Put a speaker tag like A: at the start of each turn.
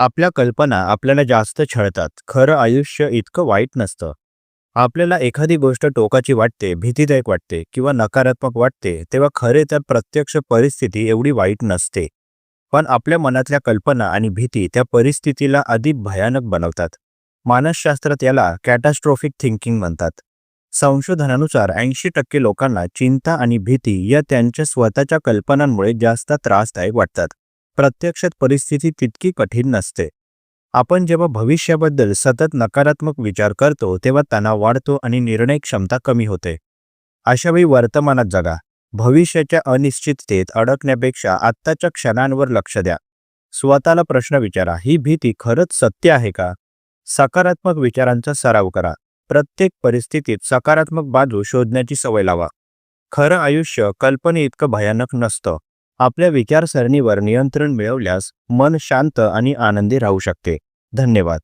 A: आपल्या कल्पना आपल्याला जास्त छळतात. खरं आयुष्य इतकं वाईट नसतं. आपल्याला एखादी गोष्ट टोकाची वाटते भीतीदायक वाटते किंवा नकारात्मक वाटते तेव्हा खरे तर प्रत्यक्ष परिस्थिती एवढी वाईट नसते. पण आपल्या मनातल्या कल्पना आणि भीती त्या परिस्थितीला अधिक भयानक बनवतात. मानसशास्त्रात याला कॅटास्ट्रॉफिक थिंकिंग म्हणतात. संशोधनानुसार ऐंशी टक्के लोकांना चिंता आणि भीती या त्यांच्या स्वतःच्या कल्पनांमुळे जास्त त्रासदायक वाटतात. प्रत्यक्षात परिस्थिती तितकी कठीण नसते. आपण जेव्हा भविष्याबद्दल सतत नकारात्मक विचार करतो तेव्हा तणाव वाढतो आणि निर्णय क्षमता कमी होते. अशावेळी वर्तमानात जगा. भविष्याच्या अनिश्चिततेत अडकण्यापेक्षा आत्ताच्या क्षणांवर लक्ष द्या. स्वतःला प्रश्न विचारा ही भीती खरंच सत्य आहे का? सकारात्मक विचारांचा सराव करा. प्रत्येक परिस्थितीत सकारात्मक बाजू शोधण्याची सवय लावा. खरं आयुष्य कल्पने इतकं भयानक नसतं. आपल्या विचारसरणीवर नियंत्रण मिळवल्यास मन शांत आणि आनंदी राहू शकते. धन्यवाद.